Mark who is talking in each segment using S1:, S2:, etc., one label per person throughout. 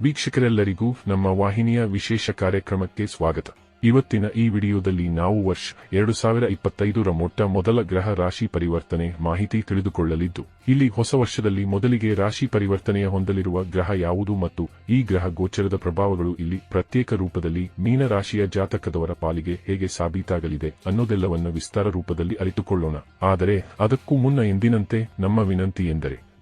S1: ವೀಕ್ಷಕರೆಲ್ಲರಿಗೂ ನಮ್ಮ ವಾಹಿನಿಯ ವಿಶೇಷ ಕಾರ್ಯಕ್ರಮಕ್ಕೆ ಸ್ವಾಗತ. ಇವತ್ತಿನ ಈ ವಿಡಿಯೋದಲ್ಲಿ ನಾವು ವರ್ಷ ಎರಡು ಸಾವಿರ ಇಪ್ಪತ್ತೈದರ ಮೊಟ್ಟ ಮೊದಲ ಗ್ರಹ ರಾಶಿ ಪರಿವರ್ತನೆ ಮಾಹಿತಿ ತಿಳಿದುಕೊಳ್ಳಲಿದ್ದು, ಇಲ್ಲಿ ಹೊಸ ವರ್ಷದಲ್ಲಿ ಮೊದಲಿಗೆ ರಾಶಿ ಪರಿವರ್ತನೆಯ ಹೊಂದಲಿರುವ ಗ್ರಹ ಯಾವುದು ಮತ್ತು ಈ ಗ್ರಹ ಗೋಚರದ ಪ್ರಭಾವಗಳು ಇಲ್ಲಿ ಪ್ರತ್ಯೇಕ ರೂಪದಲ್ಲಿ ಮೀನರಾಶಿಯ ಜಾತಕದವರ ಪಾಲಿಗೆ ಹೇಗೆ ಸಾಬೀತಾಗಲಿದೆ ಅನ್ನೋದೆಲ್ಲವನ್ನು ವಿಸ್ತಾರ ರೂಪದಲ್ಲಿ ಅರಿತುಕೊಳ್ಳೋಣ. ಆದರೆ ಅದಕ್ಕೂ ಮುನ್ನ ಎಂದಿನಂತೆ ನಮ್ಮ ವಿನಂತಿ ಎಂದರೆ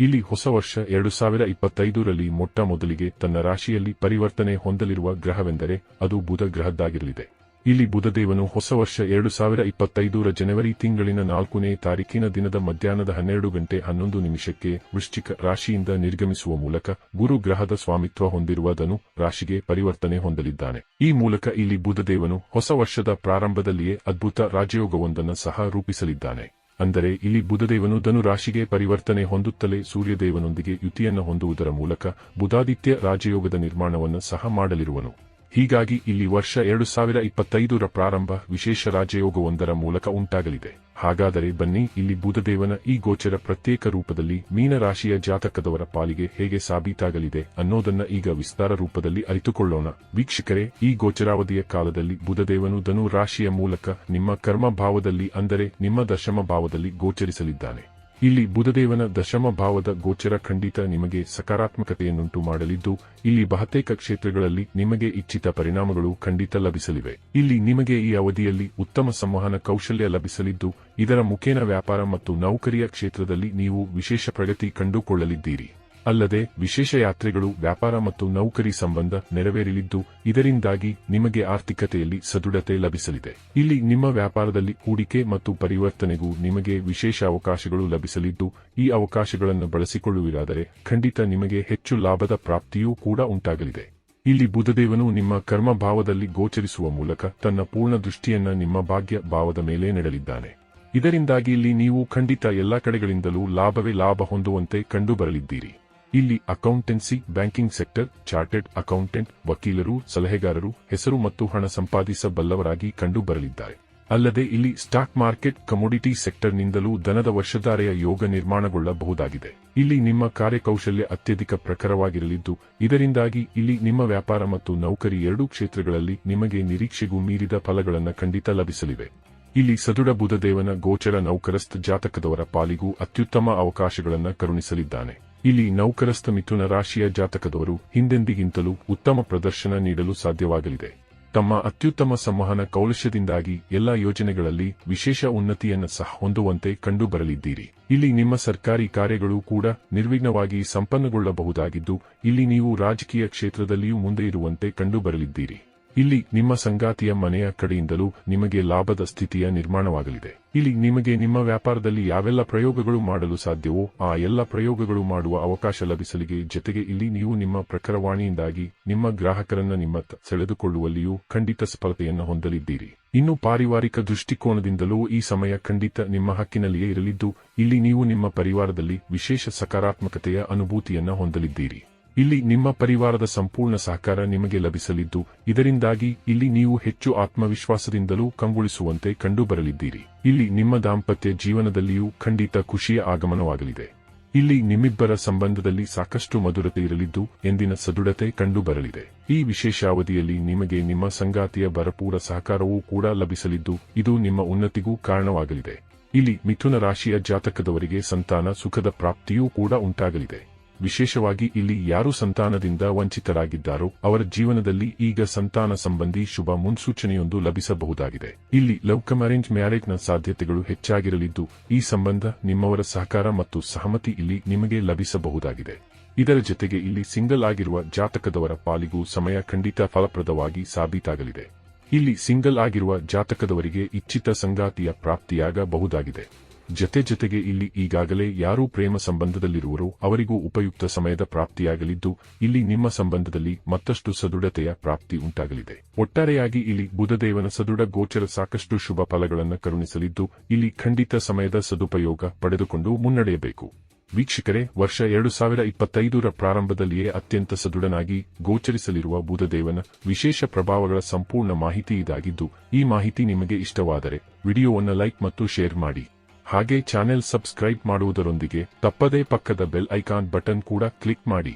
S1: ಇಲ್ಲಿ ಹೊಸ ವರ್ಷ ಎರಡು ಸಾವಿರ ಇಪ್ಪತ್ತೈದರಲ್ಲಿ ಮೊಟ್ಟ ಮೊದಲಿಗೆ ತನ್ನ ರಾಶಿಯಲ್ಲಿ ಪರಿವರ್ತನೆ ಹೊಂದಲಿರುವ ಗ್ರಹವೆಂದರೆ ಅದು ಬುಧ ಗ್ರಹದ್ದಾಗಿರಲಿದೆ. ಇಲ್ಲಿ ಬುಧದೇವನು ಹೊಸ ವರ್ಷ ಎರಡು ಸಾವಿರ ಇಪ್ಪತ್ತೈದರ ಜನವರಿ ತಿಂಗಳಿನ ನಾಲ್ಕನೇ ತಾರೀಕಿನ ದಿನದ ಮಧ್ಯಾಹ್ನದ ಹನ್ನೆರಡು ಗಂಟೆ ಹನ್ನೊಂದು ನಿಮಿಷಕ್ಕೆ ವೃಶ್ಚಿಕ ರಾಶಿಯಿಂದ ನಿರ್ಗಮಿಸುವ ಮೂಲಕ ಗುರು ಗ್ರಹದ ಸ್ವಾಮಿತ್ವ ಹೊಂದಿರುವ ಧನು ರಾಶಿಗೆ ಪರಿವರ್ತನೆ ಹೊಂದಲಿದ್ದಾನೆ. ಈ ಮೂಲಕ ಇಲ್ಲಿ ಬುಧದೇವನು ಹೊಸ ವರ್ಷದ ಪ್ರಾರಂಭದಲ್ಲಿಯೇ ಅದ್ಭುತ ರಾಜಯೋಗವೊಂದನ್ನು ಸಹ ರೂಪಿಸಲಿದ್ದಾನೆ. ಅಂದರೆ ಇಲ್ಲಿ ಬುಧದೇವನು ಧನು ರಾಶಿಗೆ ಪರಿವರ್ತನೆ ಹೊಂದುತ್ತಲೇ ಸೂರ್ಯದೇವನೊಂದಿಗೆ ಯುತಿಯನ್ನು ಹೊಂದುವುದರ ಮೂಲಕ ಬುಧಾದಿತ್ಯ ರಾಜಯೋಗದ ನಿರ್ಮಾಣವನ್ನು ಸಹ ಮಾಡಲಿರುವನು. ಹೀಗಾಗಿ ಇಲ್ಲಿ ವರ್ಷ ಎರಡು ಸಾವಿರ ಇಪ್ಪತ್ತೈದರ ಪ್ರಾರಂಭ ವಿಶೇಷ ರಾಜಯೋಗವೊಂದರ ಮೂಲಕ ಉಂಟಾಗಲಿದೆ. ಹಾಗಾದರೆ ಬನ್ನಿ, ಇಲ್ಲಿ ಬುಧದೇವನ ಈ ಗೋಚರ ಪ್ರತ್ಯೇಕ ರೂಪದಲ್ಲಿ ಮೀನರಾಶಿಯ ಜಾತಕದವರ ಪಾಲಿಗೆ ಹೇಗೆ ಸಾಬೀತಾಗಲಿದೆ ಅನ್ನೋದನ್ನ ಈಗ ವಿಸ್ತಾರ ರೂಪದಲ್ಲಿ ಅರಿತುಕೊಳ್ಳೋಣ. ವೀಕ್ಷಕರೇ, ಈ ಗೋಚರಾವಧಿಯ ಕಾಲದಲ್ಲಿ ಬುಧದೇವನು ಧನು ರಾಶಿಯ ಮೂಲಕ ನಿಮ್ಮ ಕರ್ಮ ಭಾವದಲ್ಲಿ ಅಂದರೆ ನಿಮ್ಮ ದಶಮ ಭಾವದಲ್ಲಿ ಗೋಚರಿಸಲಿದ್ದಾನೆ. ಇಲ್ಲಿ ಬುಧದೇವನ ದಶಮ ಭಾವದ ಗೋಚರ ಖಂಡಿತ ನಿಮಗೆ ಸಕಾರಾತ್ಮಕತೆಯನ್ನುಂಟು ಮಾಡಲಿದ್ದು, ಇಲ್ಲಿ ಬಹುತೇಕ ಕ್ಷೇತ್ರಗಳಲ್ಲಿ ನಿಮಗೆ ಇಚ್ಛಿತ ಪರಿಣಾಮಗಳು ಖಂಡಿತ ಲಭಿಸಲಿವೆ. ಇಲ್ಲಿ ನಿಮಗೆ ಈ ಅವಧಿಯಲ್ಲಿ ಉತ್ತಮ ಸಂವಹನ ಕೌಶಲ್ಯ ಲಭಿಸಲಿದ್ದು, ಇದರ ಮುಖೇನ ವ್ಯಾಪಾರ ಮತ್ತು ನೌಕರಿಯ ಕ್ಷೇತ್ರದಲ್ಲಿ ನೀವು ವಿಶೇಷ ಪ್ರಗತಿ ಕಂಡುಕೊಳ್ಳಲಿದ್ದೀರಿ. ಅಲ್ಲದೆ ವಿಶೇಷ ಯಾತ್ರೆಗಳು, ವ್ಯಾಪಾರ ಮತ್ತು ನೌಕರಿ ಸಂಬಂಧ ನೆರವೇರಲಿದ್ದು, ಇದರಿಂದಾಗಿ ನಿಮಗೆ ಆರ್ಥಿಕತೆಯಲ್ಲಿ ಸದೃಢತೆ ಲಭಿಸಲಿದೆ. ಇಲ್ಲಿ ನಿಮ್ಮ ವ್ಯಾಪಾರದಲ್ಲಿ ಹೂಡಿಕೆ ಮತ್ತು ಪರಿವರ್ತನೆಗೂ ನಿಮಗೆ ವಿಶೇಷ ಅವಕಾಶಗಳು ಲಭಿಸಲಿದ್ದು, ಈ ಅವಕಾಶಗಳನ್ನು ಬಳಸಿಕೊಳ್ಳುವುದಾದರೆ ಖಂಡಿತ ನಿಮಗೆ ಹೆಚ್ಚು ಲಾಭದ ಪ್ರಾಪ್ತಿಯೂ ಕೂಡ ಉಂಟಾಗಲಿದೆ. ಇಲ್ಲಿ ಬುಧದೇವನು ನಿಮ್ಮ ಕರ್ಮ ಭಾವದಲ್ಲಿ ಗೋಚರಿಸುವ ಮೂಲಕ ತನ್ನ ಪೂರ್ಣ ದೃಷ್ಟಿಯನ್ನ ನಿಮ್ಮ ಭಾಗ್ಯ ಭಾವದ ಮೇಲೆ ನೆಡಲಿದ್ದಾನೆ. ಇದರಿಂದಾಗಿ ಇಲ್ಲಿ ನೀವು ಖಂಡಿತ ಎಲ್ಲಾ ಕಡೆಗಳಿಂದಲೂ ಲಾಭವೇ ಲಾಭ ಹೊಂದುವಂತೆ ಕಂಡುಬರಲಿದ್ದೀರಿ. ಇಲ್ಲಿ accountancy, banking sector, chartered accountant, ವಕೀಲರು, ಸಲಹೆಗಾರರು, ಹೆಸರು ಮತ್ತು ಹಣ ಸಂಪಾದಿಸಬಲ್ಲವರಾಗಿ ಕಂಡುಬರಲಿದ್ದಾರೆ. ಅಲ್ಲದೆ ಇಲ್ಲಿ ಸ್ಟಾಕ್ ಮಾರ್ಕೆಟ್ ಕಮೋಡಿಟಿ ಸೆಕ್ಟರ್ನಿಂದಲೂ ದನದ ವರ್ಷಧಾರೆಯ ಯೋಗ ನಿರ್ಮಾಣಗೊಳ್ಳಬಹುದಾಗಿದೆ. ಇಲ್ಲಿ ನಿಮ್ಮ ಕಾರ್ಯಕೌಶಲ್ಯ ಅತ್ಯಧಿಕ ಪ್ರಖರವಾಗಿರಲಿದ್ದು, ಇದರಿಂದಾಗಿ ಇಲ್ಲಿ ನಿಮ್ಮ ವ್ಯಾಪಾರ ಮತ್ತು ನೌಕರಿ ಎರಡೂ ಕ್ಷೇತ್ರಗಳಲ್ಲಿ ನಿಮಗೆ ನಿರೀಕ್ಷೆಗೂ ಮೀರಿದ ಫಲಗಳನ್ನು ಖಂಡಿತ ಲಭಿಸಲಿವೆ. ಇಲ್ಲಿ ಸದೃಢ ಬುಧದೇವನ ಗೋಚರ ನೌಕರಸ್ಥ ಜಾತಕದವರ ಪಾಲಿಗೂ ಅತ್ಯುತ್ತಮ ಅವಕಾಶಗಳನ್ನು ಕರುಣಿಸಲಿದ್ದಾನೆ. ಇಲ್ಲಿ ನೌಕರಸ್ಥ ಮಿಥುನ ರಾಶಿಯ ಜಾತಕದವರು ಹಿಂದೆಂದಿಗಿಂತಲೂ ಉತ್ತಮ ಪ್ರದರ್ಶನ ನೀಡಲು ಸಾಧ್ಯವಾಗಲಿದೆ. ತಮ್ಮ ಅತ್ಯುತ್ತಮ ಸಂವಹನ ಕೌಲಶ್ಯದಿಂದಾಗಿ ಎಲ್ಲಾ ಯೋಜನೆಗಳಲ್ಲಿ ವಿಶೇಷ ಉನ್ನತಿಯನ್ನು ಸಹ ಹೊಂದುವಂತೆ ಕಂಡುಬರಲಿದ್ದೀರಿ. ಇಲ್ಲಿ ನಿಮ್ಮ ಸರ್ಕಾರಿ ಕಾರ್ಯಗಳು ಕೂಡ ನಿರ್ವಿಘ್ನವಾಗಿ ಸಂಪನ್ನಗೊಳ್ಳಬಹುದಾಗಿದ್ದು, ಇಲ್ಲಿ ನೀವು ರಾಜಕೀಯ ಕ್ಷೇತ್ರದಲ್ಲಿಯೂ ಮುಂದೆ ಇರುವಂತೆ ಕಂಡುಬರಲಿದ್ದೀರಿ. ಇಲ್ಲಿ ನಿಮ್ಮ ಸಂಗಾತಿಯ ಮನೆಯ ಕಡೆಯಿಂದಲೂ ನಿಮಗೆ ಲಾಭದ ಸ್ಥಿತಿಯ ನಿರ್ಮಾಣವಾಗಲಿದೆ. ಇಲ್ಲಿ ನಿಮಗೆ ನಿಮ್ಮ ವ್ಯಾಪಾರದಲ್ಲಿ ಯಾವೆಲ್ಲ ಪ್ರಯೋಗಗಳು ಮಾಡಲು ಸಾಧ್ಯವೋ, ಆ ಎಲ್ಲ ಪ್ರಯೋಗಗಳು ಮಾಡುವ ಅವಕಾಶ ಲಭಿಸಲಿಗೆ ಜೊತೆಗೆ ಇಲ್ಲಿ ನೀವು ನಿಮ್ಮ ಪ್ರಖರವಾಣಿಯಿಂದಾಗಿ ನಿಮ್ಮ ಗ್ರಾಹಕರನ್ನ ನಿಮ್ಮ ಸೆಳೆದುಕೊಳ್ಳುವಲ್ಲಿಯೂ ಖಂಡಿತ ಸ್ಪರ್ಧೆಯನ್ನು ಹೊಂದಲಿದ್ದೀರಿ. ಇನ್ನು ಪಾರಿವಾರಿಕ ದೃಷ್ಟಿಕೋನದಿಂದಲೂ ಈ ಸಮಯ ಖಂಡಿತ ನಿಮ್ಮ ಹಕ್ಕಿನಲ್ಲಿಯೇ ಇರಲಿದ್ದು, ಇಲ್ಲಿ ನೀವು ನಿಮ್ಮ ಪರಿವಾರದಲ್ಲಿ ವಿಶೇಷ ಸಕಾರಾತ್ಮಕತೆಯ ಅನುಭೂತಿಯನ್ನು ಹೊಂದಲಿದ್ದೀರಿ. ಇಲ್ಲಿ ನಿಮ್ಮ ಪರಿವಾರದ ಸಂಪೂರ್ಣ ಸಹಕಾರ ನಿಮಗೆ ಲಭಿಸಲಿದ್ದು, ಇದರಿಂದಾಗಿ ಇಲ್ಲಿ ನೀವು ಹೆಚ್ಚು ಆತ್ಮವಿಶ್ವಾಸದಿಂದಲೂ ಕಂಗೊಳಿಸುವಂತೆ ಕಂಡುಬರಲಿದ್ದೀರಿ. ಇಲ್ಲಿ ನಿಮ್ಮ ದಾಂಪತ್ಯ ಜೀವನದಲ್ಲಿಯೂ ಖಂಡಿತ ಖುಷಿಯ ಆಗಮನವಾಗಲಿದೆ. ಇಲ್ಲಿ ನಿಮ್ಮಿಬ್ಬರ ಸಂಬಂಧದಲ್ಲಿ ಸಾಕಷ್ಟು ಮಧುರತೆ ಇರಲಿದ್ದು, ಎಂದಿನ ಸದೃಢತೆ ಕಂಡುಬರಲಿದೆ. ಈ ವಿಶೇಷ ಅವಧಿಯಲ್ಲಿ ನಿಮಗೆ ನಿಮ್ಮ ಸಂಗಾತಿಯ ಭರಪೂರ ಸಹಕಾರವೂ ಕೂಡ ಲಭಿಸಲಿದ್ದು, ಇದು ನಿಮ್ಮ ಉನ್ನತಿಗೂ ಕಾರಣವಾಗಲಿದೆ. ಇಲ್ಲಿ ಮಿಥುನ ರಾಶಿಯ ಜಾತಕದವರಿಗೆ ಸಂತಾನ ಸುಖದ ಪ್ರಾಪ್ತಿಯೂ ಕೂಡ ಉಂಟಾಗಲಿದೆ. ವಿಶೇಷವಾಗಿ ಇಲ್ಲಿ ಯಾರು ಸಂತಾನದಿಂದ ವಂಚಿತರಾಗಿದ್ದಾರೋ ಅವರ ಜೀವನದಲ್ಲಿ ಈಗ ಸಂತಾನ ಸಂಬಂಧಿ ಶುಭ ಮುನ್ಸೂಚನೆಯೊಂದು ಲಭಿಸಬಹುದಾಗಿದೆ. ಇಲ್ಲಿ ಲವ್ ಅರೇಂಜ್ ಮ್ಯಾರೇಜ್ನ ಸಾಧ್ಯತೆಗಳು ಹೆಚ್ಚಾಗಿರಲಿದ್ದು, ಈ ಸಂಬಂಧ ನಿಮ್ಮವರ ಸಹಕಾರ ಮತ್ತು ಸಹಮತಿ ಇಲ್ಲಿ ನಿಮಗೆ ಲಭಿಸಬಹುದಾಗಿದೆ. ಇದರ ಜೊತೆಗೆ ಇಲ್ಲಿ ಸಿಂಗಲ್ ಆಗಿರುವ ಜಾತಕದವರ ಪಾಲಿಗೂ ಸಮಯ ಖಂಡಿತ ಫಲಪ್ರದವಾಗಿ ಸಾಬೀತಾಗಲಿದೆ. ಇಲ್ಲಿ ಸಿಂಗಲ್ ಆಗಿರುವ ಜಾತಕದವರಿಗೆ ಇಚ್ಛಿತ ಸಂಗಾತಿಯ ಪ್ರಾಪ್ತಿಯಾಗಬಹುದಾಗಿದೆ. ಜತೆ ಜತೆಗೆ ಇಲ್ಲಿ ಈಗಾಗಲೇ ಯಾರೂ ಪ್ರೇಮ ಸಂಬಂಧದಲ್ಲಿರುವರೋ ಅವರಿಗೂ ಉಪಯುಕ್ತ ಸಮಯದ ಪ್ರಾಪ್ತಿಯಾಗಲಿದ್ದು, ಇಲ್ಲಿ ನಿಮ್ಮ ಸಂಬಂಧದಲ್ಲಿ ಮತ್ತಷ್ಟು ಸದೃಢತೆಯ ಪ್ರಾಪ್ತಿ ಉಂಟಾಗಲಿದೆ. ಒಟ್ಟಾರೆಯಾಗಿ ಇಲ್ಲಿ ಬುಧದೇವನ ಸದೃಢ ಗೋಚರ ಸಾಕಷ್ಟು ಶುಭ ಫಲಗಳನ್ನು ಕರುಣಿಸಲಿದ್ದು, ಇಲ್ಲಿ ಖಂಡಿತ ಸಮಯದ ಸದುಪಯೋಗ ಪಡೆದುಕೊಂಡು ಮುನ್ನಡೆಯಬೇಕು. ವೀಕ್ಷಕರೇ, ವರ್ಷ ಎರಡು ಸಾವಿರ ಇಪ್ಪತ್ತೈದರ ಪ್ರಾರಂಭದಲ್ಲಿಯೇ ಅತ್ಯಂತ ಸದೃಢನಾಗಿ ಗೋಚರಿಸಲಿರುವ ಬುಧದೇವನ ವಿಶೇಷ ಪ್ರಭಾವಗಳ ಸಂಪೂರ್ಣ ಮಾಹಿತಿ ಇದಾಗಿದ್ದು, ಈ ಮಾಹಿತಿ ನಿಮಗೆ ಇಷ್ಟವಾದರೆ ವಿಡಿಯೋವನ್ನು ಲೈಕ್ ಮತ್ತು ಶೇರ್ ಮಾಡಿ. ಹಾಗೆ ಚಾನೆಲ್ ಸಬ್ಸ್ಕ್ರೈಬ್ ಮಾಡುವುದರೊಂದಿಗೆ ತಪ್ಪದೇ ಪಕ್ಕದ ಬೆಲ್ ಐಕಾನ್ ಬಟನ್ ಕೂಡ ಕ್ಲಿಕ್ ಮಾಡಿ.